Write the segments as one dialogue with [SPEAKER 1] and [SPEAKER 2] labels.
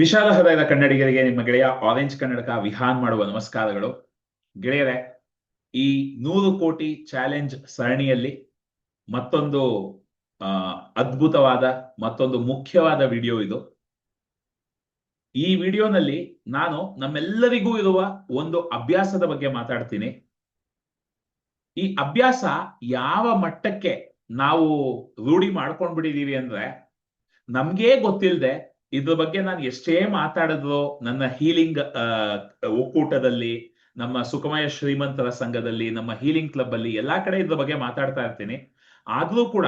[SPEAKER 1] ವಿಶಾಲ ಹೃದಯದ ಕನ್ನಡಿಗರಿಗೆ ನಿಮ್ಮ ಗೆಳೆಯ ಆರೆಂಜ್ ಕನ್ನಡಕ ವಿಹಾನ್ ಮಾಡುವ ನಮಸ್ಕಾರಗಳು. ಗೆಳೆಯರೆ, ಈ ನೂರು ಕೋಟಿ ಚಾಲೆಂಜ್ ಸರಣಿಯಲ್ಲಿ ಮತ್ತೊಂದು ಅದ್ಭುತವಾದ, ಮತ್ತೊಂದು ಮುಖ್ಯವಾದ ವಿಡಿಯೋ ಇದು. ಈ ವಿಡಿಯೋನಲ್ಲಿ ನಾನು ನಮ್ಮೆಲ್ಲರಿಗೂ ಇರುವ ಒಂದು ಅಭ್ಯಾಸದ ಬಗ್ಗೆ ಮಾತಾಡ್ತೀನಿ. ಈ ಅಭ್ಯಾಸ ಯಾವ ಮಟ್ಟಕ್ಕೆ ನಾವು ರೂಢಿ ಮಾಡ್ಕೊಂಡ್ಬಿಟ್ಟಿದೀವಿ ಅಂದ್ರೆ ನಮ್ಗೇ ಗೊತ್ತಿಲ್ಲದೆ ಇದ್ರ ಬಗ್ಗೆ ನಾನು ಎಷ್ಟೇ ಮಾತಾಡಿದ್ರು ನನ್ನ ಹೀಲಿಂಗ್ ಒಕ್ಕೂಟದಲ್ಲಿ, ನಮ್ಮ ಸುಖಮಯ ಶ್ರೀಮಂತರ ಸಂಘದಲ್ಲಿ, ನಮ್ಮ ಹೀಲಿಂಗ್ ಕ್ಲಬ್ ಅಲ್ಲಿ ಎಲ್ಲಾ ಕಡೆ ಇದ್ರ ಬಗ್ಗೆ ಮಾತಾಡ್ತಾ ಇರ್ತೀನಿ. ಆದ್ರೂ ಕೂಡ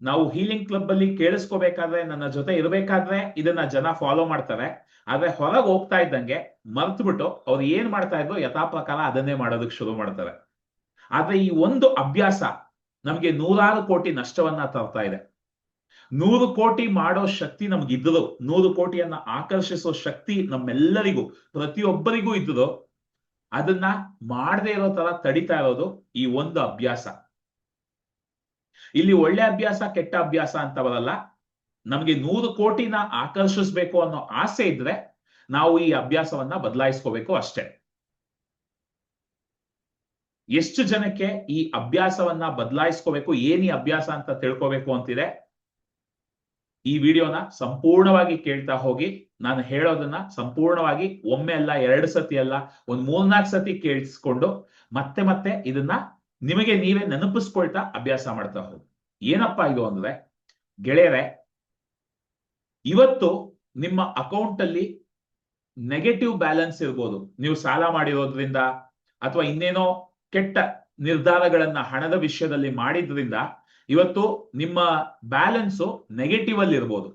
[SPEAKER 1] ನಾವು ಹೀಲಿಂಗ್ ಕ್ಲಬ್ ಅಲ್ಲಿ ಕೇಳಿಸ್ಕೋಬೇಕಾದ್ರೆ ನನ್ನ ಜೊತೆ ಇರಬೇಕಾದ್ರೆ ಇದನ್ನ ಜನ ಫಾಲೋ ಮಾಡ್ತಾರೆ. ಆದ್ರೆ ಹೊರಗೆ ಹೋಗ್ತಾ ಇದ್ದಂಗೆ ಮರ್ತು ಬಿಟ್ಟು ಅವ್ರು ಏನ್ ಮಾಡ್ತಾ ಇದ್ರು ಯಥಾ ಪ್ರಕಾರ ಅದನ್ನೇ ಮಾಡೋದಕ್ಕೆ ಶುರು ಮಾಡ್ತಾರೆ. ಆದ್ರೆ ಈ ಒಂದು ಅಭ್ಯಾಸ ನಮ್ಗೆ ನೂರಾರು ಕೋಟಿ ನಷ್ಟವನ್ನ ತರ್ತಾ ಇದೆ. ನೂರು ಕೋಟಿ ಮಾಡೋ ಶಕ್ತಿ ನಮ್ಗಿದ್ರು ನೂರು ಕೋಟಿಯನ್ನ ಆಕರ್ಷಿಸೋ ಶಕ್ತಿ ನಮ್ಮೆಲ್ಲರಿಗೂ, ಪ್ರತಿಯೊಬ್ಬರಿಗೂ ಇದ್ದದೋ, ಅದನ್ನ ಮಾಡದೇ ಇರೋ ತರ ತಡಿತಾ ಇರೋದು ಈ ಒಂದು ಅಭ್ಯಾಸ. ಇಲ್ಲಿ ಒಳ್ಳೆ ಅಭ್ಯಾಸ, ಕೆಟ್ಟ ಅಭ್ಯಾಸ ಅಂತ ಬರಲ್ಲ. ನಮ್ಗೆ ನೂರು ಕೋಟಿನ ಆಕರ್ಷಿಸ್ಬೇಕು ಅನ್ನೋ ಆಸೆ ಇದ್ರೆ ನಾವು ಈ ಅಭ್ಯಾಸವನ್ನ ಬದಲಾಯಿಸ್ಕೋಬೇಕು ಅಷ್ಟೇ. ಎಷ್ಟು ಜನಕ್ಕೆ ಈ ಅಭ್ಯಾಸವನ್ನ ಬದಲಾಯಿಸ್ಕೋಬೇಕು, ಏನಿ ಅಭ್ಯಾಸ ಅಂತ ತಿಳ್ಕೋಬೇಕು ಅಂತಿದೆ? ಈ ವಿಡಿಯೋನ ಸಂಪೂರ್ಣವಾಗಿ ಕೇಳ್ತಾ ಹೋಗಿ. ನಾನು ಹೇಳೋದನ್ನ ಸಂಪೂರ್ಣವಾಗಿ ಒಮ್ಮೆ ಅಲ್ಲ, ಎರಡು ಸತಿ ಅಲ್ಲ, ಒಂದ್ ಮೂರ್ನಾಲ್ಕು ಸತಿ ಕೇಳಿಸ್ಕೊಂಡು ಮತ್ತೆ ಮತ್ತೆ ಇದನ್ನ ನಿಮಗೆ ನೀವೇ ನೆನಪಿಸ್ಕೊಳ್ತಾ ಅಭ್ಯಾಸ ಮಾಡ್ತಾ ಹೋಗಿ. ಏನಪ್ಪಾ ಇದು ಅಂದ್ರೆ? ಗೆಳೆಯರೆ, ಇವತ್ತು ನಿಮ್ಮ ಅಕೌಂಟ್ ಅಲ್ಲಿ ನೆಗೆಟಿವ್ ಬ್ಯಾಲೆನ್ಸ್ ಇರ್ಬೋದು. ನೀವು ಸಾಲ ಮಾಡಿರೋದ್ರಿಂದ ಅಥವಾ ಇನ್ನೇನೋ ಕೆಟ್ಟ ನಿರ್ಧಾರಗಳನ್ನ ಹಣದ ವಿಷಯದಲ್ಲಿ ಮಾಡಿದ್ರಿಂದ ಇವತ್ತು ನಿಮ್ಮ ಬ್ಯಾಲೆನ್ಸು ನೆಗೆಟಿವ್ ಅಲ್ಲಿ ಇರ್ಬೋದು.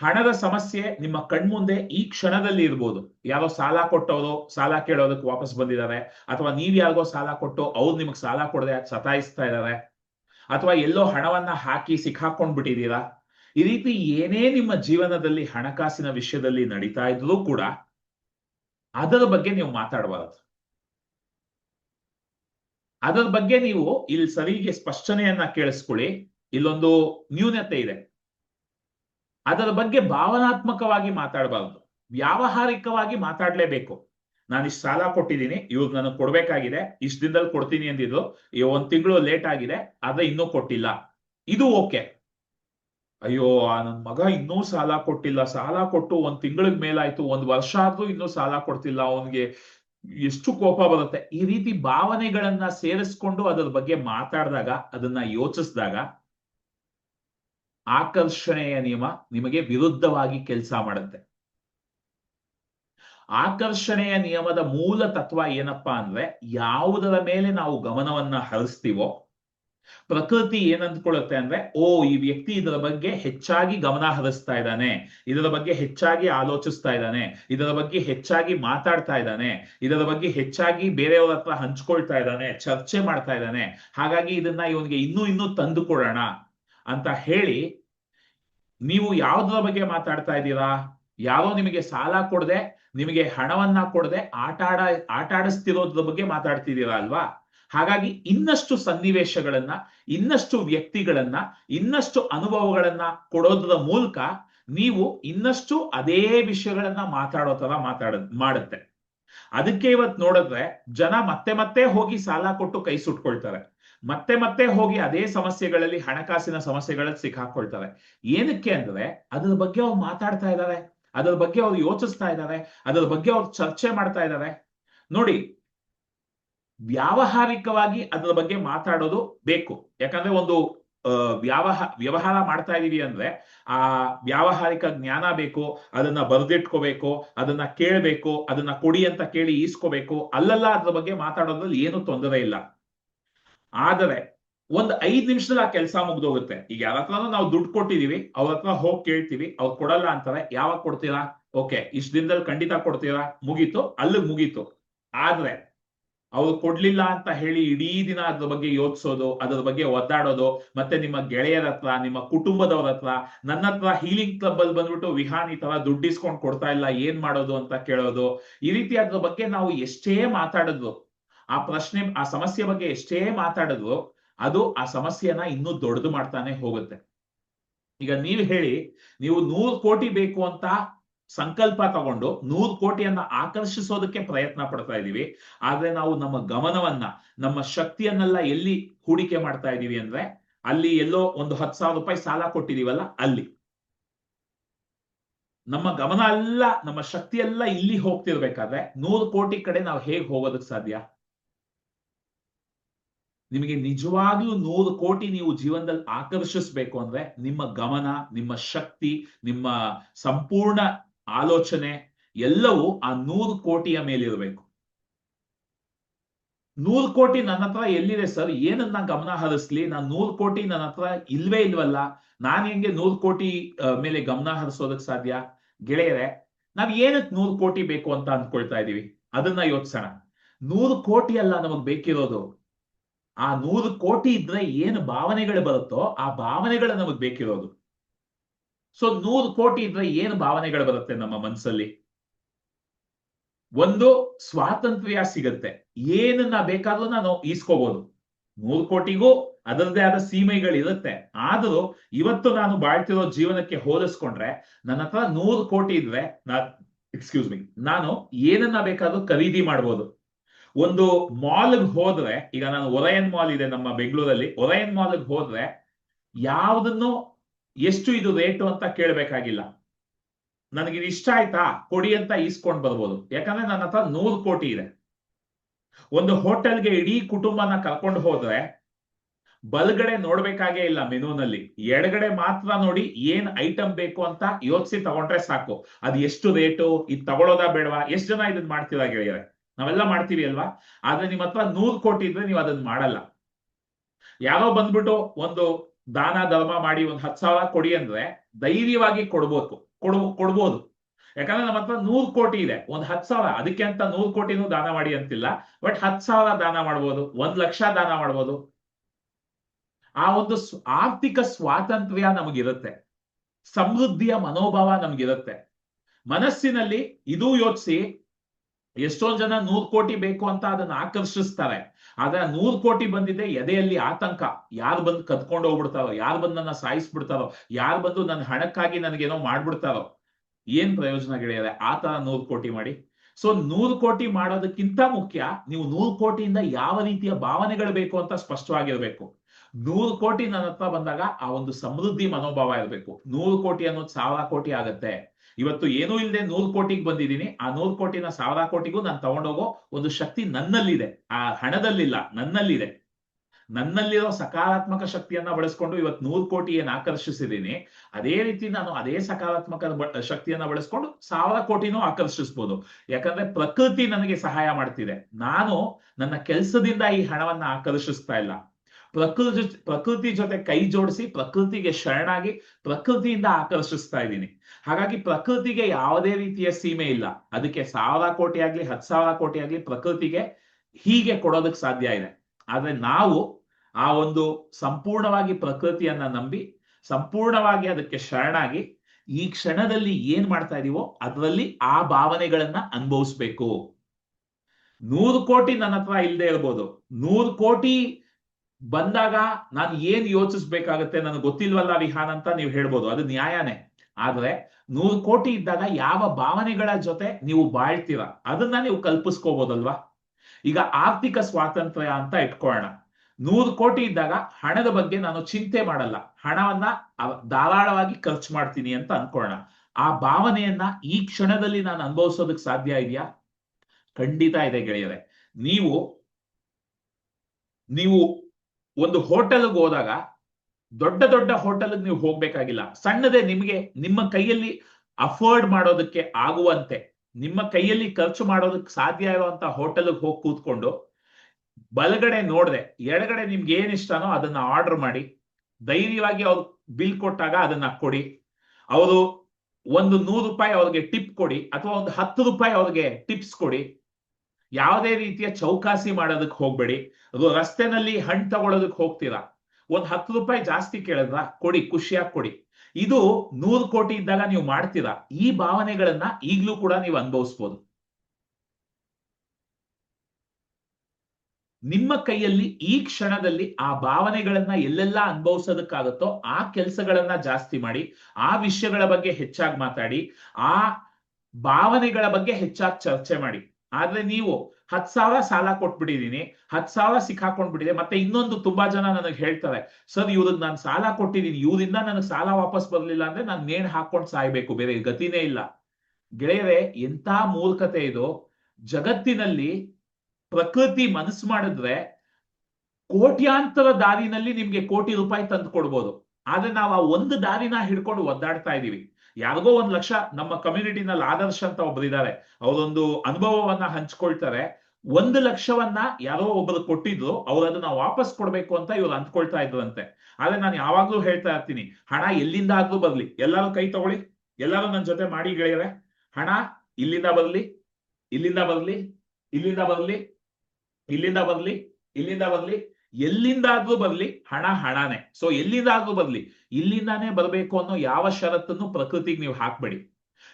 [SPEAKER 1] ಹಣದ ಸಮಸ್ಯೆ ನಿಮ್ಮ ಕಣ್ಮುಂದೆ ಈ ಕ್ಷಣದಲ್ಲಿ ಇರ್ಬೋದು. ಯಾರೋ ಸಾಲ ಕೊಟ್ಟವರು, ಸಾಲ ಕೇಳೋದಕ್ಕೆ ವಾಪಸ್ ಬಂದಿದ್ದಾರೆ. ಅಥವಾ ನೀವ್ ಯಾರಿಗೋ ಸಾಲ ಕೊಟ್ಟು ಅವ್ರು ನಿಮಗೆ ಸಾಲ ಕೊಡದೆ ಸತಾಯಿಸ್ತಾ ಇದ್ದಾರೆ. ಅಥವಾ ಎಲ್ಲೋ ಹಣವನ್ನ ಹಾಕಿ ಸಿಕ್ಕಾಕೊಂಡ್ ಬಿಟ್ಟಿದ್ದೀರಾ ಈ ರೀತಿ ಏನೇ ನಿಮ್ಮ ಜೀವನದಲ್ಲಿ ಹಣಕಾಸಿನ ವಿಷಯದಲ್ಲಿ ನಡೀತಾ ಇದ್ರೂ ಕೂಡ ಅದರ ಬಗ್ಗೆ ನೀವು ಮಾತಾಡಬಾರದು. ಅದರ ಬಗ್ಗೆ ನೀವು ಇಲ್ಲಿ ಸರಿಗೆ ಸ್ಪಷ್ಟನೆಯನ್ನ ಕೇಳಿಸ್ಕೊಳ್ಳಿ. ಇಲ್ಲೊಂದು ನ್ಯೂನತೆ ಇದೆ. ಅದರ ಬಗ್ಗೆ ಭಾವನಾತ್ಮಕವಾಗಿ ಮಾತಾಡಬಾರದು. ವ್ಯಾವಹಾರಿಕವಾಗಿ ಮಾತಾಡ್ಲೇಬೇಕು. ನಾನು ಇಷ್ಟು ಸಾಲ ಕೊಟ್ಟಿದ್ದೀನಿ, ಇವಾಗ ನನಗೆ ಕೊಡ್ಬೇಕಾಗಿದೆ, ಇಷ್ಟು ದಿನದಲ್ಲಿ ಕೊಡ್ತೀನಿ ಅಂದಿದ್ರು ಈ ಒಂದ್ ತಿಂಗಳು ಲೇಟ್ ಆಗಿದೆ, ಆದ್ರೆ ಇನ್ನೂ ಕೊಟ್ಟಿಲ್ಲ. ಇದು ಓಕೆ. ಅಯ್ಯೋ ನನ್ ಮಗ ಇನ್ನೂ ಸಾಲ ಕೊಟ್ಟಿಲ್ಲ. ಸಾಲ ಕೊಟ್ಟು ಒಂದ್ ತಿಂಗಳಿಗೆ ಮೇಲಾಯ್ತು, ಒಂದ್ ವರ್ಷ ಆದ್ರೂ ಇನ್ನೂ ಸಾಲ ಕೊಡ್ತಿಲ್ಲ ಅವನ್ಗೆ. ಎಷ್ಟು ಕೋಪ ಬರುತ್ತೆ? ಈ ರೀತಿ ಭಾವನೆಗಳನ್ನ ಸೇರಿಸ್ಕೊಂಡು ಅದರ ಬಗ್ಗೆ ಮಾತಾಡಿದಾಗ, ಅದನ್ನ ಯೋಚಿಸಿದಾಗ ಆಕರ್ಷಣೆಯ ನಿಯಮ ನಿಮಗೆ ವಿರುದ್ಧವಾಗಿ ಕೆಲಸ ಮಾಡುತ್ತೆ. ಆಕರ್ಷಣೆಯ ನಿಯಮದ ಮೂಲ ತತ್ವ ಏನಪ್ಪಾ ಅಂದ್ರೆ, ಯಾವುದರ ಮೇಲೆ ನಾವು ಗಮನವನ್ನ ಹರಿಸ್ತೀವೋ ಪ್ರಕೃತಿ ಏನಂದ್ಕೊಳ್ಳುತ್ತೆ ಅಂದ್ರೆ, ಓ, ಈ ವ್ಯಕ್ತಿ ಇದರ ಬಗ್ಗೆ ಹೆಚ್ಚಾಗಿ ಗಮನ ಹರಿಸ್ತಾ ಇದ್ದಾನೆ. ಇದರ ಬಗ್ಗೆ ಹೆಚ್ಚಾಗಿ ಆಲೋಚಿಸ್ತಾ ಇದ್ದಾನೆ. ಇದರ ಬಗ್ಗೆ ಹೆಚ್ಚಾಗಿ ಮಾತಾಡ್ತಾ ಇದ್ದಾನೆ. ಇದರ ಬಗ್ಗೆ ಹೆಚ್ಚಾಗಿ ಬೇರೆಯವ್ರ ಹತ್ರ ಹಂಚ್ಕೊಳ್ತಾ ಇದ್ದಾನೆ. ಚರ್ಚೆ ಮಾಡ್ತಾ ಇದ್ದಾನೆ. ಹಾಗಾಗಿ ಇದನ್ನ ಇವನಿಗೆ ಇನ್ನೂ ಇನ್ನೂ ತಂದು ಕೊಡೋಣ ಅಂತ ಹೇಳಿ ನೀವು ಯಾವ್ದ್ರ ಬಗ್ಗೆ ಮಾತಾಡ್ತಾ ಇದ್ದೀರಾ? ಯಾರೋ ನಿಮಗೆ ಸಾಲ ಕೊಡದೆ, ನಿಮಗೆ ಹಣವನ್ನ ಕೊಡದೆ ಆಟ ಆಡ ಬಗ್ಗೆ ಮಾತಾಡ್ತಿದ್ದೀರಾ ಅಲ್ವಾ? ಹಾಗಾಗಿ ಇನ್ನಷ್ಟು ಸನ್ನಿವೇಶಗಳನ್ನ, ಇನ್ನಷ್ಟು ವ್ಯಕ್ತಿಗಳನ್ನ, ಇನ್ನಷ್ಟು ಅನುಭವಗಳನ್ನ ಕೊಡೋದ್ರ ಮೂಲಕ ನೀವು ಇನ್ನಷ್ಟು ಅದೇ ವಿಷಯಗಳನ್ನ ಮಾತಾಡೋ ತರ ಮಾತಾಡ, ಮಾಡುತ್ತೆ. ಅದಕ್ಕೆ ಇವತ್ ನೋಡಿದ್ರೆ ಜನ ಮತ್ತೆ ಮತ್ತೆ ಹೋಗಿ ಸಾಲ ಕೊಟ್ಟು ಕೈ ಸುಟ್ಕೊಳ್ತಾರೆ. ಮತ್ತೆ ಮತ್ತೆ ಹೋಗಿ ಅದೇ ಸಮಸ್ಯೆಗಳಲ್ಲಿ, ಹಣಕಾಸಿನ ಸಮಸ್ಯೆಗಳಲ್ಲಿ ಸಿಕ್ಕಾಕೊಳ್ತಾರೆ. ಏನಕ್ಕೆ ಅಂದ್ರೆ ಅದ್ರ ಬಗ್ಗೆ ಅವ್ರು ಮಾತಾಡ್ತಾ ಇದ್ದಾರೆ ಅದ್ರ ಬಗ್ಗೆ ಅವ್ರು ಯೋಚಿಸ್ತಾ ಇದ್ದಾರೆ ಅದ್ರ ಬಗ್ಗೆ ಅವ್ರು ಚರ್ಚೆ ಮಾಡ್ತಾ ಇದ್ದಾರೆ ನೋಡಿ ವ್ಯಾವಹಾರಿಕವಾಗಿ ಅದರ ಬಗ್ಗೆ ಮಾತಾಡೋದು ಬೇಕು. ಯಾಕಂದ್ರೆ ಒಂದು ವ್ಯಾವಹ, ವ್ಯವಹಾರ ಮಾಡ್ತಾ ಇದೀವಿ ಅಂದ್ರೆ ಆ ವ್ಯಾವಹಾರಿಕ ಜ್ಞಾನ ಬೇಕು, ಅದನ್ನ ಬರೆದಿಟ್ಕೋಬೇಕು, ಅದನ್ನ ಕೇಳಬೇಕು, ಅದನ್ನ ಕೊಡಿ ಅಂತ ಕೇಳಿ ಈಸ್ಕೋಬೇಕು, ಅಲ್ಲಲ್ಲ ಅದ್ರ ಬಗ್ಗೆ ಮಾತಾಡೋದ್ರಲ್ಲಿ ಏನು ತೊಂದರೆ ಇಲ್ಲ. ಆದರೆ ಒಂದ್ ಐದ್ ನಿಮಿಷದಲ್ಲಿ ಆ ಕೆಲಸ ಮುಗ್ದೋಗುತ್ತೆ. ಈಗ ಯಾರ ಹತ್ರನೂ ನಾವು ದುಡ್ಡು ಕೊಟ್ಟಿದೀವಿ, ಅವ್ರ ಹತ್ರ ಹೋಗಿ ಕೇಳ್ತೀವಿ, ಅವ್ರು ಕೊಡಲ್ಲ ಅಂತಾರೆ, ಯಾವಾಗ ಕೊಡ್ತೀರಾ? ಓಕೆ, ಇಷ್ಟ ದಿನದಲ್ಲಿ ಖಂಡಿತ ಕೊಡ್ತೀರಾ? ಮುಗೀತು, ಅಲ್ಲಿಗೆ ಮುಗೀತು. ಆದ್ರೆ ಅವ್ರು ಕೊಡ್ಲಿಲ್ಲ ಅಂತ ಹೇಳಿ ಇಡೀ ದಿನ ಅದ್ರ ಬಗ್ಗೆ ಯೋಚಿಸೋದು, ಅದ್ರ ಬಗ್ಗೆ ಒದ್ದಾಡೋದು, ಮತ್ತೆ ನಿಮ್ಮ ಗೆಳೆಯರ ಹತ್ರ, ನಿಮ್ಮ ಕುಟುಂಬದವ್ರ ಹತ್ರ, ನನ್ನ ಹತ್ರ ಹೀಲಿಂಗ್ ಕ್ಲಬ್ ಅಲ್ಲಿ ಬಂದ್ಬಿಟ್ಟು ವಿಹಾನ್ ಈ ತರ ದುಡ್ಡು ಕೊಡ್ತಾ ಇಲ್ಲ, ಏನ್ ಮಾಡೋದು ಅಂತ ಕೇಳೋದು, ಈ ರೀತಿ ಅದ್ರ ಬಗ್ಗೆ ನಾವು ಎಷ್ಟೇ ಮಾತಾಡಿದ್ರು, ಆ ಪ್ರಶ್ನೆ, ಆ ಸಮಸ್ಯೆ ಬಗ್ಗೆ ಎಷ್ಟೇ ಮಾತಾಡಿದ್ರು, ಅದು ಆ ಸಮಸ್ಯೆನ ಇನ್ನೂ ದೊಡ್ಡದು ಮಾಡ್ತಾನೆ ಹೋಗುತ್ತೆ. ಈಗ ನೀವು ಹೇಳಿ, ನೀವು ನೂರು ಕೋಟಿ ಬೇಕು ಅಂತ ಸಂಕಲ್ಪ ತಗೊಂಡು ನೂರು ಕೋಟಿಯನ್ನ ಆಕರ್ಷಿಸೋದಕ್ಕೆ ಪ್ರಯತ್ನ ಪಡ್ತಾ ಇದೀವಿ. ಆದ್ರೆ ನಾವು ನಮ್ಮ ಗಮನವನ್ನ, ನಮ್ಮ ಶಕ್ತಿಯನ್ನೆಲ್ಲ ಎಲ್ಲಿ ಹೂಡಿಕೆ ಮಾಡ್ತಾ ಇದೀವಿ ಅಂದ್ರೆ ಅಲ್ಲಿ ಎಲ್ಲೋ ಒಂದು ಹತ್ತು ಸಾವಿರ ರೂಪಾಯಿ ಸಾಲ ಕೊಟ್ಟಿದೀವಲ್ಲ ಅಲ್ಲಿ. ನಮ್ಮ ಗಮನ ಎಲ್ಲ, ನಮ್ಮ ಶಕ್ತಿ ಎಲ್ಲ ಇಲ್ಲಿ ಹೋಗ್ತಿರ್ಬೇಕಾದ್ರೆ ನೂರು ಕೋಟಿ ಕಡೆ ನಾವು ಹೇಗೆ ಹೋಗೋದಕ್ಕೆ ಸಾಧ್ಯ? ನಿಮಗೆ ನಿಜವಾಗ್ಲೂ ನೂರು ಕೋಟಿ ನೀವು ಜೀವನದಲ್ಲಿ ಆಕರ್ಷಿಸ್ಬೇಕು ಅಂದ್ರೆ ನಿಮ್ಮ ಗಮನ, ನಿಮ್ಮ ಶಕ್ತಿ, ನಿಮ್ಮ ಸಂಪೂರ್ಣ ಆಲೋಚನೆ ಎಲ್ಲವೂ ಆ ನೂರು ಕೋಟಿಯ ಮೇಲಿರಬೇಕು ನೂರು ಕೋಟಿ ನನ್ನ ಹತ್ರ ಎಲ್ಲಿದೆ ಸರ್? ಏನನ್ನ ಗಮನ ಹರಿಸ್ಲಿ? ನಾನು ನೂರು ಕೋಟಿ ನನ್ನ ಹತ್ರ ಇಲ್ವೇ ಇಲ್ವಲ್ಲ? ನಾನು ಹೆಂಗೆ ನೂರು ಕೋಟಿ ಮೇಲೆ ಗಮನ ಹರಿಸೋದಕ್ ಸಾಧ್ಯ? ಗೆಳೆಯರೆ, ನಾವ್ ಏನಕ್ಕೆ ನೂರು ಕೋಟಿ ಬೇಕು ಅಂತ ಅನ್ಕೊಳ್ತಾ ಇದೀವಿ? ಅದನ್ನ ಯೋಚಿಸೋಣ. ನೂರು ಕೋಟಿ ಅಲ್ಲ ನಮಗ್ ಬೇಕಿರೋದು. ಆ ನೂರು ಕೋಟಿ ಇದ್ರೆ ಏನು ಭಾವನೆಗಳು ಬರುತ್ತೋ ಆ ಭಾವನೆಗಳು ನಮಗ್ ಬೇಕಿರೋದು. ಸೊ ನೂರು ಕೋಟಿ ಇದ್ರೆ ಏನು ಭಾವನೆಗಳು ಬರುತ್ತೆ ನಮ್ಮ ಮನಸ್ಸಲ್ಲಿ ಒಂದು ಸ್ವಾತಂತ್ರ್ಯ ಸಿಗತ್ತೆ. ಏನನ್ನ ಬೇಕಾದ್ರೂ ನಾನು ಈಸ್ಕೋಬಹುದು ನೂರು ಕೋಟಿಗೂ ಅದರದೇ ಆದ ಸೀಮೆಗಳಿರುತ್ತೆ. ಆದರೂ ಇವತ್ತು ನಾನು ಬಾಳ್ತಿರೋ ಜೀವನಕ್ಕೆ ಹೋಲಿಸ್ಕೊಂಡ್ರೆ ನನ್ನ ಹತ್ರ ನೂರು ಕೋಟಿ ಇದ್ರೆ ನಾ ಎಕ್ಸ್ಕ್ಯೂಸ್ ಮೀ ನಾನು ಏನನ್ನ ಬೇಕಾದ್ರೂ ಖರೀದಿ ಮಾಡ್ಬೋದು. ಒಂದು ಮಾಲ್ಗೆ ಹೋದ್ರೆ, ಈಗ ನಾನು ಒರಯನ್ ಮಾಲ್ ಇದೆ ನಮ್ಮ ಬೆಂಗಳೂರಲ್ಲಿ. ಒರಯನ್ ಮಾಲ್ಗೆ ಹೋದ್ರೆ ಯಾವ್ದನ್ನು ಎಷ್ಟು ಇದು ರೇಟು ಅಂತ ಕೇಳಬೇಕಾಗಿಲ್ಲ. ನನಗೆ ಇದು ಇಷ್ಟ ಆಯ್ತಾ? ಕೊಡಿ ಅಂತ ಈಸ್ಕೊಂಡು ಬರ್ಬೋದು. ಯಾಕಂದ್ರೆ ನನ್ನ ಹತ್ರ ನೂರು ಕೋಟಿ ಇದೆ. ಒಂದು ಹೋಟೆಲ್ಗೆ ಇಡೀ ಕುಟುಂಬನ ಕರ್ಕೊಂಡು ಹೋದ್ರೆ ಬಲ್ಗಡೆ ನೋಡ್ಬೇಕಾಗೇ ಇಲ್ಲ ಮೆನುನಲ್ಲಿ. ಎಡಗಡೆ ಮಾತ್ರ ನೋಡಿ ಏನ್ ಐಟಮ್ ಬೇಕು ಅಂತ ಯೋಚಿಸಿ ತಗೊಂಡ್ರೆ ಸಾಕು. ಅದು ಎಷ್ಟು ರೇಟು? ಇದು ತಗೊಳ್ಳೋದಾ ಬೇಡವಾ? ಎಷ್ಟು ಜನ ಇದನ್ನ ಮಾಡ್ತೀರಾ ಗೆಳೆಯರೆ? ನಾವೆಲ್ಲ ಮಾಡ್ತೀವಿ ಅಲ್ವಾ? ಆದ್ರೆ ನಿಮ್ ಹತ್ರ ನೂರು ಕೋಟಿ ಇದ್ರೆ ನೀವು ಅದನ್ನ ಮಾಡಲ್ಲ. ಯಾರೋ ಬಂದ್ಬಿಟ್ಟು ಒಂದು ದಾನ ಧರ್ಮ ಮಾಡಿ ಒಂದ್ ಹತ್ತು ಸಾವಿರ ಕೊಡಿ ಅಂದ್ರೆ ಧೈರ್ಯವಾಗಿ ಕೊಡ್ಬೋದು ಕೊಡ್, ಕೊಡ್ಬೋದು. ಯಾಕಂದ್ರೆ ನಮ್ಮ ಹತ್ರ ನೂರು ಕೋಟಿ ಇದೆ. ಒಂದ್ ಹತ್ತು ಸಾವಿರ. ಅದಕ್ಕೆ ಅಂತ ನೂರ್ ಕೋಟಿನೂ ದಾನ ಮಾಡಿ ಅಂತಿಲ್ಲ. ಬಟ್ ಹತ್ತು ಸಾವಿರ ದಾನ ಮಾಡ್ಬೋದು. ಒಂದ್ ಲಕ್ಷ ದಾನ ಮಾಡ್ಬೋದು. ಆ ಒಂದು ಆರ್ಥಿಕ ಸ್ವಾತಂತ್ರ್ಯ ನಮಗಿರುತ್ತೆ. ಸಮೃದ್ಧಿಯ ಮನೋಭಾವ ನಮಗಿರುತ್ತೆ. ಮನಸ್ಸಿನಲ್ಲಿ ಇದು ಯೋಚಿಸಿ ಎಷ್ಟೊಂದ್ ಜನ ನೂರ್ ಕೋಟಿ ಬೇಕು ಅಂತ ಅದನ್ನ ಆಕರ್ಷಿಸ್ತಾರೆ. ಆದ್ರೆ ನೂರ್ ಕೋಟಿ ಬಂದಿದೆ ಎದೆಯಲ್ಲಿ ಆತಂಕ. ಯಾರು ಬಂದು ಕದ್ಕೊಂಡು ಹೋಗ್ಬಿಡ್ತಾರೋ, ಯಾರು ಬಂದು ನನ್ನ ಸಾಯಿಸ್ಬಿಡ್ತಾರೋ, ಯಾರು ಬಂದು ನನ್ನ ಹಣಕ್ಕಾಗಿ ನನಗೇನೋ ಮಾಡ್ಬಿಡ್ತಾರೋ. ಏನ್ ಪ್ರಯೋಜನ ಗೆಳೆಯರೆ, ಆ ತರ ನೂರ್ ಕೋಟಿ ಮಾಡಿ. ಸೊ ನೂರ್ ಕೋಟಿ ಮಾಡೋದಕ್ಕಿಂತ ಮುಖ್ಯ ನೀವು ನೂರು ಕೋಟಿಯಿಂದ ಯಾವ ರೀತಿಯ ಭಾವನೆಗಳು ಬೇಕು ಅಂತ ಸ್ಪಷ್ಟವಾಗಿರ್ಬೇಕು. ನೂರ್ ಕೋಟಿ ನನ್ನ ಹತ್ರ ಬಂದಾಗ ಆ ಒಂದು ಸಮೃದ್ಧಿ ಮನೋಭಾವ ಇರಬೇಕು. ನೂರು ಕೋಟಿ ಅನ್ನೋದು ಸಾವಿರ ಕೋಟಿ ಆಗತ್ತೆ. ಇವತ್ತು ಏನೂ ಇಲ್ಲದೆ ನೂರು ಕೋಟಿಗೆ ಬಂದಿದ್ದೀನಿ. ಆ ನೂರು ಕೋಟಿನ ಸಾವಿರ ಕೋಟಿಗೂ ನಾನು ತಗೊಂಡೋಗೋ ಒಂದು ಶಕ್ತಿ ನನ್ನಲ್ಲಿದೆ. ಆ ಹಣದಲ್ಲಿಲ್ಲ, ನನ್ನಲ್ಲಿದೆ. ನನ್ನಲ್ಲಿರೋ ಸಕಾರಾತ್ಮಕ ಶಕ್ತಿಯನ್ನ ಬಳಸ್ಕೊಂಡು ಇವತ್ತು ನೂರು ಕೋಟಿ ಏನ್ ಆಕರ್ಷಿಸಿದ್ದೀನಿ ಅದೇ ರೀತಿ ನಾನು ಅದೇ ಸಕಾರಾತ್ಮಕ ಶಕ್ತಿಯನ್ನ ಬಳಸ್ಕೊಂಡು ಸಾವಿರ ಕೋಟಿನೂ ಆಕರ್ಷಿಸ್ಬೋದು. ಯಾಕಂದ್ರೆ ಪ್ರಕೃತಿ ನನಗೆ ಸಹಾಯ ಮಾಡ್ತಿದೆ. ನಾನು ನನ್ನ ಕೆಲಸದಿಂದ ಈ ಹಣವನ್ನ ಆಕರ್ಷಿಸ್ತಾ ಇಲ್ಲ. ಪ್ರಕೃತಿ ಪ್ರಕೃತಿ ಜೊತೆ ಕೈ ಜೋಡಿಸಿ ಪ್ರಕೃತಿಗೆ ಶರಣಾಗಿ ಪ್ರಕೃತಿಯಿಂದ ಆಕರ್ಷಿಸ್ತಾ ಇದ್ದೀನಿ. ಹಾಗಾಗಿ ಪ್ರಕೃತಿಗೆ ಯಾವುದೇ ರೀತಿಯ ಸೀಮೆ ಇಲ್ಲ. ಅದಕ್ಕೆ ಸಾವಿರ ಕೋಟಿ ಆಗ್ಲಿ, ಹತ್ತು ಸಾವಿರ ಕೋಟಿ ಆಗ್ಲಿ ಪ್ರಕೃತಿಗೆ ಹೀಗೆ ಕೊಡೋದಕ್ಕೆ ಸಾಧ್ಯ ಇದೆ. ಆದ್ರೆ ನಾವು ಆ ಒಂದು ಸಂಪೂರ್ಣವಾಗಿ ಪ್ರಕೃತಿಯನ್ನ ನಂಬಿ, ಸಂಪೂರ್ಣವಾಗಿ ಅದಕ್ಕೆ ಶರಣಾಗಿ ಈ ಕ್ಷಣದಲ್ಲಿ ಏನ್ ಮಾಡ್ತಾ ಇದೀವೋ ಅದರಲ್ಲಿ ಆ ಭಾವನೆಗಳನ್ನ ಅನುಭವಿಸ್ಬೇಕು. ನೂರು ಕೋಟಿ ನನ್ನ ಹತ್ರ ಇಲ್ಲದೆ ಇರ್ಬೋದು. ನೂರು ಕೋಟಿ ಬಂದಾಗ ನಾನು ಏನ್ ಯೋಚಿಸ್ಬೇಕಾಗತ್ತೆ ನನಗೆ ಗೊತ್ತಿಲ್ವಲ್ಲ ವಿಹಾನ್ ಅಂತ ನೀವು ಹೇಳ್ಬೋದು. ಅದು ನ್ಯಾಯನೇ. ಆದ್ರೆ ನೂರು ಕೋಟಿ ಇದ್ದಾಗ ಯಾವ ಭಾವನೆಗಳ ಜೊತೆ ನೀವು ಬಾಳ್ತೀರ? ಅದನ್ನ ನೀವು ಕಲ್ಪಿಸ್ಕೋಬೋದಲ್ವಾ? ಈಗ ಆರ್ಥಿಕ ಸ್ವಾತಂತ್ರ್ಯ ಅಂತ ಇಟ್ಕೊಳ್ಳೋಣ ನೂರು ಕೋಟಿ ಇದ್ದಾಗ ಹಣದ ಬಗ್ಗೆ ನಾನು ಚಿಂತೆ ಮಾಡಲ್ಲ. ಹಣವನ್ನ ಧಾರಾಳವಾಗಿ ಖರ್ಚು ಮಾಡ್ತೀನಿ ಅಂತ ಅನ್ಕೊಳ್ಳೋಣ ಆ ಭಾವನೆಯನ್ನ ಈ ಕ್ಷಣದಲ್ಲಿ ನಾನು ಅನುಭವಿಸೋದಕ್ಕೆ ಸಾಧ್ಯ ಇದೆಯಾ? ಖಂಡಿತ ಇದೆ ಗೆಳೆಯರೆ. ನೀವು ನೀವು ಒಂದು ಹೋಟೆಲ್ಗೆ ಹೋದಾಗ ದೊಡ್ಡ ದೊಡ್ಡ ಹೋಟೆಲ್ ನೀವು ಹೋಗ್ಬೇಕಾಗಿಲ್ಲ. ಸಣ್ಣದೇ ನಿಮಗೆ, ನಿಮ್ಮ ಕೈಯಲ್ಲಿ ಅಫೋರ್ಡ್ ಮಾಡೋದಕ್ಕೆ ಆಗುವಂತೆ, ನಿಮ್ಮ ಕೈಯಲ್ಲಿ ಖರ್ಚು ಮಾಡೋದಕ್ಕೆ ಸಾಧ್ಯ ಇರುವಂತ ಹೋಟೆಲ್ಗೆ ಹೋಗಿ ಕೂತ್ಕೊಂಡು ಬಲಗಡೆ ನೋಡ್ದೆ, ಎಡಗಡೆ ನಿಮ್ಗೆ ಏನ್ ಇಷ್ಟನೋ ಅದನ್ನ ಆರ್ಡರ್ ಮಾಡಿ, ಧೈರ್ಯವಾಗಿ ಅವ್ರು ಬಿಲ್ ಕೊಟ್ಟಾಗ ಅದನ್ನ ಕೊಡಿ. ಅವರು ಒಂದು ನೂರು ರೂಪಾಯಿ ಅವ್ರಿಗೆ ಟಿಪ್ ಕೊಡಿ, ಅಥವಾ ಒಂದು ಹತ್ತು ರೂಪಾಯಿ ಅವ್ರಿಗೆ ಟಿಪ್ಸ್ ಕೊಡಿ. ಯಾವುದೇ ರೀತಿಯ ಚೌಕಾಸಿ ಮಾಡೋದಕ್ಕೆ ಹೋಗ್ಬೇಡಿ. ರಸ್ತೆನಲ್ಲಿ ಹಣ್ಣು ತಗೊಳ್ಳೋದಕ್ಕೆ ಹೋಗ್ತೀರಾ? ಒಂದ್ ಹತ್ತು ರೂಪಾಯಿ ಜಾಸ್ತಿ ಕೇಳಿದ್ರ? ಕೊಡಿ, ಖುಷಿಯಾಗಿ ಕೊಡಿ. ಇದು ನೂರು ಕೋಟಿ ಇದ್ದಾಗ ನೀವು ಮಾಡ್ತೀರಾ? ಈ ಭಾವನೆಗಳನ್ನ ಈಗಲೂ ಕೂಡ ನೀವು ಅನುಭವಿಸ್ಬೋದು. ನಿಮ್ಮ ಕೈಯಲ್ಲಿ ಈ ಕ್ಷಣದಲ್ಲಿ ಆ ಭಾವನೆಗಳನ್ನ ಎಲ್ಲೆಲ್ಲ ಅನುಭವಿಸೋದಕ್ಕಾಗತ್ತೋ ಆ ಕೆಲಸಗಳನ್ನ ಜಾಸ್ತಿ ಮಾಡಿ, ಆ ವಿಷಯಗಳ ಬಗ್ಗೆ ಹೆಚ್ಚಾಗಿ ಮಾತಾಡಿ, ಆ ಭಾವನೆಗಳ ಬಗ್ಗೆ ಹೆಚ್ಚಾಗಿ ಚರ್ಚೆ ಮಾಡಿ. ಆದ್ರೆ ನೀವು ಹತ್ ಸಾವಿರ ಸಾಲ ಕೊಟ್ಬಿಟ್ಟಿದೀನಿ, ಹತ್ ಸಾವಿರ ಸಿಕ್ಕಾಕೊಂಡ್ಬಿಟ್ಟಿದೆ, ಮತ್ತೆ ಇನ್ನೊಂದು ತುಂಬಾ ಜನ ನನಗೆ ಹೇಳ್ತಾರೆ, ಸರ್, ಇವ್ರಿಗೆ ನಾನು ಸಾಲ ಕೊಟ್ಟಿದ್ದೀನಿ ಇವರಿಂದ ನನಗೆ ಸಾಲ ವಾಪಸ್ ಬರ್ಲಿಲ್ಲ ಅಂದ್ರೆ ನಾನು ನೇಣ್ ಹಾಕೊಂಡು ಸಾಯ್ಬೇಕು, ಬೇರೆ ಗತಿನೇ ಇಲ್ಲ. ಗೆಳೆಯರೆ ಎಂತ ಮೂರ್ಖತೆ ಇದು. ಜಗತ್ತಿನಲ್ಲಿ ಪ್ರಕೃತಿ ಮನಸ್ಸು ಮಾಡಿದ್ರೆ ಕೋಟ್ಯಾಂತರ ದಾರಿನಲ್ಲಿ ನಿಮ್ಗೆ ಕೋಟಿ ರೂಪಾಯಿ ತಂದು ಕೊಡ್ಬೋದು. ಆದ್ರೆ ನಾವು ಆ ಒಂದು ದಾರಿನ ಹಿಡ್ಕೊಂಡು ಒದ್ದಾಡ್ತಾ ಇದೀವಿ. ಯಾರಿಗೋ ಒಂದ್ ಲಕ್ಷ ನಮ್ಮ ಕಮ್ಯುನಿಟಿನಲ್ಲಿ ಆದರ್ಶ ಅಂತ ಒಬ್ರು ಇದ್ದಾರೆ ಅವರೊಂದು ಅನುಭವವನ್ನ ಹಂಚ್ಕೊಳ್ತಾರೆ. ಒಂದು ಲಕ್ಷವನ್ನ ಯಾರೋ ಒಬ್ರು ಕೊಟ್ಟಿದ್ರು ಅವ್ರು ಅದನ್ನ ವಾಪಸ್ ಕೊಡ್ಬೇಕು ಅಂತ ಇವ್ರು ಅಂದ್ಕೊಳ್ತಾ ಇದ್ರಂತೆ. ಆದ್ರೆ ನಾನು ಯಾವಾಗ್ಲೂ ಹೇಳ್ತಾ ಇರ್ತೀನಿ, ಹಣ ಎಲ್ಲಿಂದ ಆದ್ರೂ ಬರ್ಲಿ. ಎಲ್ಲಾರು ಕೈ ತಗೊಳ್ಳಿ. ಎಲ್ಲಾರು ನನ್ನ ಜೊತೆ ಮಾಡಿ ಗೆಳೆಯರೆ. ಹಣ ಇಲ್ಲಿಂದ ಬರ್ಲಿ ಇಲ್ಲಿಂದ ಬರ್ಲಿ ಇಲ್ಲಿಂದ ಬರ್ಲಿ ಇಲ್ಲಿಂದ ಬರ್ಲಿ ಇಲ್ಲಿಂದ ಬರ್ಲಿ. ಎಲ್ಲಿಂದಾದ್ರೂ ಬರ್ಲಿ, ಹಣ ಹಣನೇ. ಸೊ ಎಲ್ಲಿಂದಾದ್ರೂ ಬರ್ಲಿ, ಇಲ್ಲಿಂದಾನೇ ಬರ್ಬೇಕು ಅನ್ನೋ ಯಾವ ಷರತ್ತನ್ನು ಪ್ರಕೃತಿಗೆ ನೀವು ಹಾಕ್ಬೇಡಿ.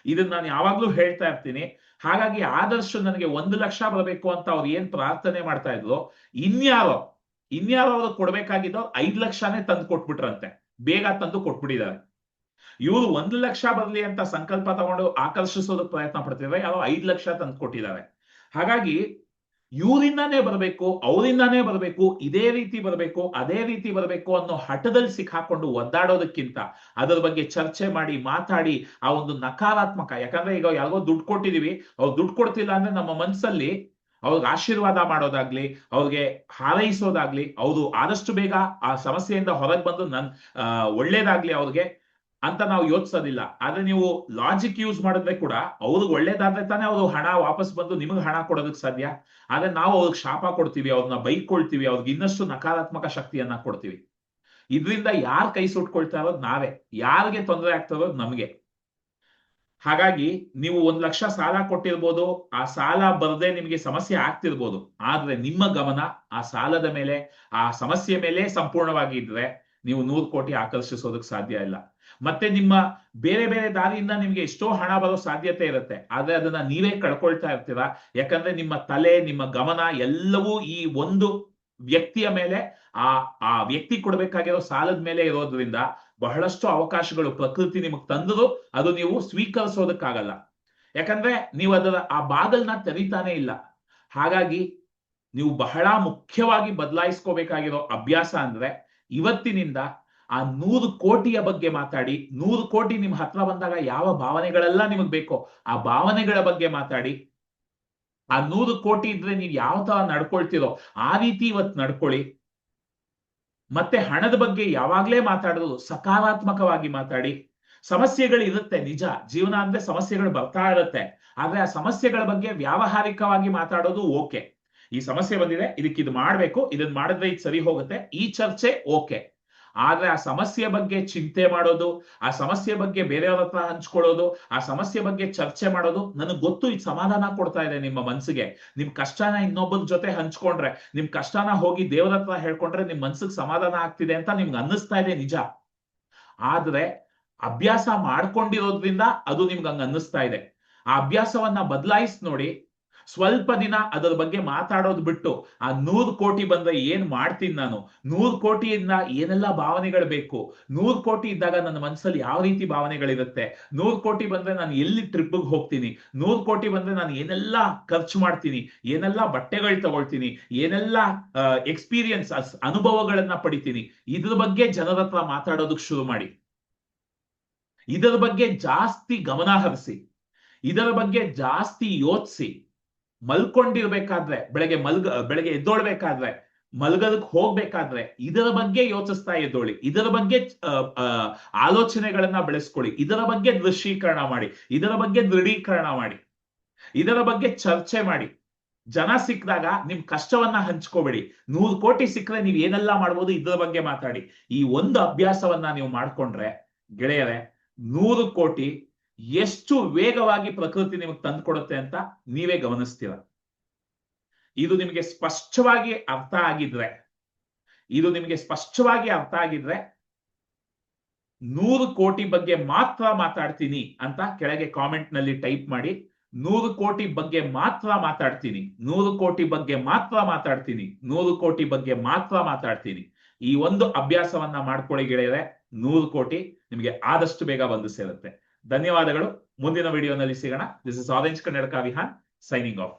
[SPEAKER 1] ಇದನ್ನ ನಾನು ಯಾವಾಗ್ಲೂ ಹೇಳ್ತಾ ಇರ್ತೀನಿ. ಹಾಗಾಗಿ ಆದರ್ಶ ನನಗೆ ಒಂದು ಲಕ್ಷ ಬರಬೇಕು ಅಂತ ಅವ್ರು ಏನ್ ಪ್ರಾರ್ಥನೆ ಮಾಡ್ತಾ ಇದ್ರು, ಇನ್ಯಾರೋ ಇನ್ಯಾರೋ ಅವ್ರಿಗೆ ಕೊಡ್ಬೇಕಾಗಿದ್ದು ಐದ್ ಲಕ್ಷನೇ ತಂದು ಕೊಟ್ಬಿಟ್ರಂತೆ. ಬೇಗ ತಂದು ಕೊಟ್ಬಿಟ್ಟಿದ್ದಾರೆ. ಇವರು ಒಂದು ಲಕ್ಷ ಬರ್ಲಿ ಅಂತ ಸಂಕಲ್ಪ ತಗೊಂಡು ಆಕರ್ಷಿಸೋದಕ್ಕೆ ಪ್ರಯತ್ನ ಪಡ್ತಿದ್ರೆ ಯಾರೋ ಐದ್ ಲಕ್ಷ ತಂದು ಕೊಟ್ಟಿದ್ದಾರೆ. ಹಾಗಾಗಿ ಇವರಿಂದಾನೇ ಬರಬೇಕು, ಅವರಿಂದಾನೇ ಬರಬೇಕು, ಇದೇ ರೀತಿ ಬರಬೇಕು, ಅದೇ ರೀತಿ ಬರಬೇಕು ಅನ್ನೋ ಹಠದಲ್ಲಿ ಸಿಕ್ಕಾಕೊಂಡು ಒದ್ದಾಡೋದಕ್ಕಿಂತ ಅದರ ಬಗ್ಗೆ ಚರ್ಚೆ ಮಾಡಿ, ಮಾತಾಡಿ ಆ ಒಂದು ನಕಾರಾತ್ಮಕ, ಯಾಕಂದ್ರೆ ಈಗ ಯಾರಿಗೋ ದುಡ್ಡು ಕೊಟ್ಟಿದೀವಿ, ಅವ್ರು ದುಡ್ಡು ಕೊಡ್ತಿಲ್ಲ ಅಂದ್ರೆ ನಮ್ಮ ಮನಸ್ಸಲ್ಲಿ ಅವ್ರಿಗೆ ಆಶೀರ್ವಾದ ಮಾಡೋದಾಗ್ಲಿ, ಅವ್ರಿಗೆ ಹಾರೈಸೋದಾಗ್ಲಿ, ಅವರು ಆದಷ್ಟು ಬೇಗ ಆ ಸಮಸ್ಯೆಯಿಂದ ಹೊರಗೆ ಬಂದು ನನ್ ಒಳ್ಳೇದಾಗ್ಲಿ ಅವ್ರಿಗೆ ಅಂತ ನಾವು ಯೋಚಿಸೋದಿಲ್ಲ. ಆದ್ರೆ ನೀವು ಲಾಜಿಕ್ ಯೂಸ್ ಮಾಡಿದ್ರೆ ಕೂಡ ಅವ್ರಿಗೆ ಒಳ್ಳೇದಾದ್ರೆ ತಾನೇ ಅವ್ರು ಹಣ ವಾಪಸ್ ಬಂದು ನಿಮಗೆ ಹಣ ಕೊಡೋದಕ್ಕೆ ಸಾಧ್ಯ. ಆದ್ರೆ ನಾವು ಅವ್ರಿಗೆ ಶಾಪ ಕೊಡ್ತೀವಿ ಅವ್ರನ್ನ ಬೈಕೊಳ್ತೀವಿ, ಅವ್ರಿಗೆ ಇನ್ನಷ್ಟು ನಕಾರಾತ್ಮಕ ಶಕ್ತಿಯನ್ನ ಕೊಡ್ತೀವಿ. ಇದರಿಂದ ಯಾರ್ ಕೈ ಸುಟ್ಕೊಳ್ತಾ ಇರೋದು ನಾವೇ. ಯಾರಿಗೆ ತೊಂದರೆ ಆಗ್ತಾ ಇರೋದು ನಮ್ಗೆ. ಹಾಗಾಗಿ ನೀವು ಒಂದ್ ಲಕ್ಷ ಸಾಲ ಕೊಟ್ಟಿರ್ಬೋದು, ಆ ಸಾಲ ಬರದೆ ನಿಮಗೆ ಸಮಸ್ಯೆ ಆಗ್ತಿರ್ಬೋದು. ಆದ್ರೆ ನಿಮ್ಮ ಗಮನ ಆ ಸಾಲದ ಮೇಲೆ, ಆ ಸಮಸ್ಯೆ ಮೇಲೆ ಸಂಪೂರ್ಣವಾಗಿ ಇದ್ರೆ ನೀವು ನೂರು ಕೋಟಿ ಆಕರ್ಷಿಸೋದಕ್ಕೆ ಸಾಧ್ಯ ಇಲ್ಲ. ಮತ್ತೆ ನಿಮ್ಮ ಬೇರೆ ಬೇರೆ ದಾರಿಯಿಂದ ನಿಮ್ಗೆ ಎಷ್ಟೋ ಹಣ ಬರೋ ಸಾಧ್ಯತೆ ಇರುತ್ತೆ. ಆದ್ರೆ ಅದನ್ನ ನೀವೇ ಕಳ್ಕೊಳ್ತಾ ಇರ್ತೀರಾ? ಯಾಕಂದ್ರೆ ನಿಮ್ಮ ತಲೆ, ನಿಮ್ಮ ಗಮನ ಎಲ್ಲವೂ ಈ ಒಂದು ವ್ಯಕ್ತಿಯ ಮೇಲೆ, ಆ ಆ ವ್ಯಕ್ತಿ ಕೊಡ್ಬೇಕಾಗಿರೋ ಸಾಲದ ಮೇಲೆ ಇರೋದ್ರಿಂದ ಬಹಳಷ್ಟು ಅವಕಾಶಗಳು ಪ್ರಕೃತಿ ನಿಮಗೆ ತಂದರೂ ಅದು ನೀವು ಸ್ವೀಕರಿಸೋದಕ್ಕಾಗಲ್ಲ. ಯಾಕಂದ್ರೆ ನೀವು ಅದರ, ಆ ಬಾಗಲ್ನ ತೆರೀತಾನೆ ಇಲ್ಲ. ಹಾಗಾಗಿ ನೀವು ಬಹಳ ಮುಖ್ಯವಾಗಿ ಬದಲಾಯಿಸ್ಕೋಬೇಕಾಗಿರೋ ಅಭ್ಯಾಸ ಅಂದ್ರೆ ಇವತ್ತಿನಿಂದ ಆ ನೂರು ಕೋಟಿಯ ಬಗ್ಗೆ ಮಾತಾಡಿ, ನೂರು ಕೋಟಿ ನಿಮ್ ಹತ್ರ ಬಂದಾಗ ಯಾವ ಭಾವನೆಗಳೆಲ್ಲ ನಿಮಗ್ ಬೇಕೋ ಆ ಭಾವನೆಗಳ ಬಗ್ಗೆ ಮಾತಾಡಿ. ಆ ನೂರು ಕೋಟಿ ಇದ್ರೆ ನೀವು ಯಾವ ತರ ನಡ್ಕೊಳ್ತಿರೋ ಆ ರೀತಿ ಇವತ್ತು ನಡ್ಕೊಳ್ಳಿ. ಮತ್ತೆ ಹಣದ ಬಗ್ಗೆ ಯಾವಾಗ್ಲೇ ಮಾತಾಡೋದು ಸಕಾರಾತ್ಮಕವಾಗಿ ಮಾತಾಡಿ. ಸಮಸ್ಯೆಗಳು ಇರುತ್ತೆ ನಿಜ, ಜೀವನ ಅಂದ್ರೆ ಸಮಸ್ಯೆಗಳು ಬರ್ತಾ ಇರುತ್ತೆ. ಆದ್ರೆ ಆ ಸಮಸ್ಯೆಗಳ ಬಗ್ಗೆ ವ್ಯಾವಹಾರಿಕವಾಗಿ ಮಾತಾಡೋದು ಓಕೆ. ಈ ಸಮಸ್ಯೆ ಬಂದಿದೆ, ಇದಕ್ಕೆ ಇದು ಮಾಡ್ಬೇಕು ಇದನ್ನ ಮಾಡಿದ್ರೆ ಇದು ಸರಿ ಹೋಗುತ್ತೆ, ಈ ಚರ್ಚೆ ಓಕೆ. ಆದ್ರೆ ಆ ಸಮಸ್ಯೆ ಬಗ್ಗೆ ಚಿಂತೆ ಮಾಡೋದು, ಆ ಸಮಸ್ಯೆ ಬಗ್ಗೆ ಬೇರೆಯವ್ರ ಹತ್ರ ಹಂಚ್ಕೊಳ್ಳೋದು, ಆ ಸಮಸ್ಯೆ ಬಗ್ಗೆ ಚರ್ಚೆ ಮಾಡೋದು, ನನಗೆ ಗೊತ್ತು ಇದು ಸಮಾಧಾನ ಕೊಡ್ತಾ ಇದೆ ನಿಮ್ಮ ಮನ್ಸಿಗೆ. ನಿಮ್ ಕಷ್ಟನ ಇನ್ನೊಬ್ಬರ ಜೊತೆ ಹಂಚ್ಕೊಂಡ್ರೆ, ನಿಮ್ ಕಷ್ಟನ ಹೋಗಿ ದೇವರ ಹತ್ರ ಹೇಳ್ಕೊಂಡ್ರೆ ನಿಮ್ ಮನ್ಸಿಗೆ ಸಮಾಧಾನ ಆಗ್ತಿದೆ ಅಂತ ನಿಮ್ಗೆ ಅನ್ನಿಸ್ತಾ ಇದೆ ನಿಜ. ಆದ್ರೆ ಅಭ್ಯಾಸ ಮಾಡ್ಕೊಂಡಿರೋದ್ರಿಂದ ಅದು ನಿಮ್ಗೆ ಹಂಗ ಅನ್ನಿಸ್ತಾ ಇದೆ. ಆ ಅಭ್ಯಾಸವನ್ನ ಬದಲಾಯಿಸಿ ನೋಡಿ ಸ್ವಲ್ಪ ದಿನ ಅದರ ಬಗ್ಗೆ ಮಾತಾಡೋದು ಬಿಟ್ಟು ಆ ನೂರು ಕೋಟಿ ಬಂದ್ರೆ ಏನ್ ಮಾಡ್ತೀನಿ ನಾನು? ನೂರು ಕೋಟಿಯಿಂದ ಏನೆಲ್ಲ ಭಾವನೆಗಳು ಬೇಕು? ನೂರು ಕೋಟಿ ಇದ್ದಾಗ ನನ್ನ ಮನಸ್ಸಲ್ಲಿ ಯಾವ ರೀತಿ ಭಾವನೆಗಳಿರುತ್ತೆ? ನೂರು ಕೋಟಿ ಬಂದ್ರೆ ನಾನು ಎಲ್ಲಿ ಟ್ರಿಪ್ಗೆ ಹೋಗ್ತೀನಿ? ನೂರು ಕೋಟಿ ಬಂದ್ರೆ ನಾನು ಏನೆಲ್ಲ ಖರ್ಚು ಮಾಡ್ತೀನಿ? ಏನೆಲ್ಲ ಬಟ್ಟೆಗಳು ತಗೊಳ್ತೀನಿ? ಏನೆಲ್ಲ ಎಕ್ಸ್ಪೀರಿಯನ್ಸ್ ಅನುಭವಗಳನ್ನ ಪಡಿತೀನಿ? ಇದ್ರ ಬಗ್ಗೆ ಜನರ ಹತ್ರ ಮಾತಾಡೋದಕ್ಕೆ ಶುರು ಮಾಡಿ. ಇದರ ಬಗ್ಗೆ ಜಾಸ್ತಿ ಗಮನ ಹರಿಸಿ. ಇದರ ಬಗ್ಗೆ ಜಾಸ್ತಿ ಯೋಚಿಸಿ. ಮಲ್ಕೊಂಡಿರ್ಬೇಕಾದ್ರೆ, ಬೆಳಗ್ಗೆ ಮಲ್ಗ, ಬೆಳಗ್ಗೆ ಎದ್ದೋಳ್ಬೇಕಾದ್ರೆ, ಮಲ್ಗದಕ್ ಹೋಗ್ಬೇಕಾದ್ರೆ ಇದರ ಬಗ್ಗೆ ಯೋಚಿಸ್ತಾ ಎದ್ದೋಳಿ. ಇದರ ಬಗ್ಗೆ ಆಲೋಚನೆಗಳನ್ನ ಬೆಳೆಸ್ಕೊಳ್ಳಿ. ಇದರ ಬಗ್ಗೆ ದೃಶ್ಯೀಕರಣ ಮಾಡಿ. ಇದರ ಬಗ್ಗೆ ದೃಢೀಕರಣ ಮಾಡಿ. ಇದರ ಬಗ್ಗೆ ಚರ್ಚೆ ಮಾಡಿ. ಜನ ಸಿಕ್ಕಿದಾಗ ನಿಮ್ ಕಷ್ಟವನ್ನ ಹಂಚ್ಕೋಬೇಡಿ. ನೂರು ಕೋಟಿ ಸಿಕ್ಕರೆ ನೀವ್ ಏನೆಲ್ಲ ಮಾಡ್ಬೋದು ಇದರ ಬಗ್ಗೆ ಮಾತಾಡಿ. ಈ ಒಂದು ಅಭ್ಯಾಸವನ್ನ ನೀವು ಮಾಡ್ಕೊಂಡ್ರೆ ಗೆಳೆಯರೆ, ನೂರು ಕೋಟಿ ಎಷ್ಟು ವೇಗವಾಗಿ ಪ್ರಕೃತಿ ನಿಮಗೆ ತಂದುಕೊಡುತ್ತೆ ಅಂತ ನೀವೇ ಗಮನಿಸ್ತೀರ. ಇದು ನಿಮಗೆ ಸ್ಪಷ್ಟವಾಗಿ ಅರ್ಥ ಆಗಿದ್ರೆ, ಇದು ನಿಮಗೆ ಸ್ಪಷ್ಟವಾಗಿ ಅರ್ಥ ಆಗಿದ್ರೆ ನೂರು ಕೋಟಿ ಬಗ್ಗೆ ಮಾತ್ರ ಮಾತಾಡ್ತೀನಿ ಅಂತ ಕೆಳಗೆ ಕಾಮೆಂಟ್ನಲ್ಲಿ ಟೈಪ್ ಮಾಡಿ, ನೂರು ಕೋಟಿ ಬಗ್ಗೆ ಮಾತ್ರ ಮಾತಾಡ್ತೀನಿ, ನೂರು ಕೋಟಿ ಬಗ್ಗೆ ಮಾತ್ರ ಮಾತಾಡ್ತೀನಿ, ನೂರು ಕೋಟಿ ಬಗ್ಗೆ ಮಾತ್ರ ಮಾತಾಡ್ತೀನಿ. ಈ ಒಂದು ಅಭ್ಯಾಸವನ್ನ ಮಾಡ್ಕೊಳ್ಳಿ ಗೆಳೆಯರೆ, ನೂರು ಕೋಟಿ ನಿಮಗೆ ಆದಷ್ಟು ಬೇಗ ಬಂದು ಸೇರುತ್ತೆ. ಧನ್ಯವಾದಗಳು. ಮುಂದಿನ ವಿಡಿಯೋನಲ್ಲಿ ಸಿಗೋಣ. ದಿಸ್ ಇಸ್ ಆರೆಂಜ್ ಕನ್ನಡಕ ವಿಹಾನ್ ಸೈನಿಂಗ್ ಆಫ್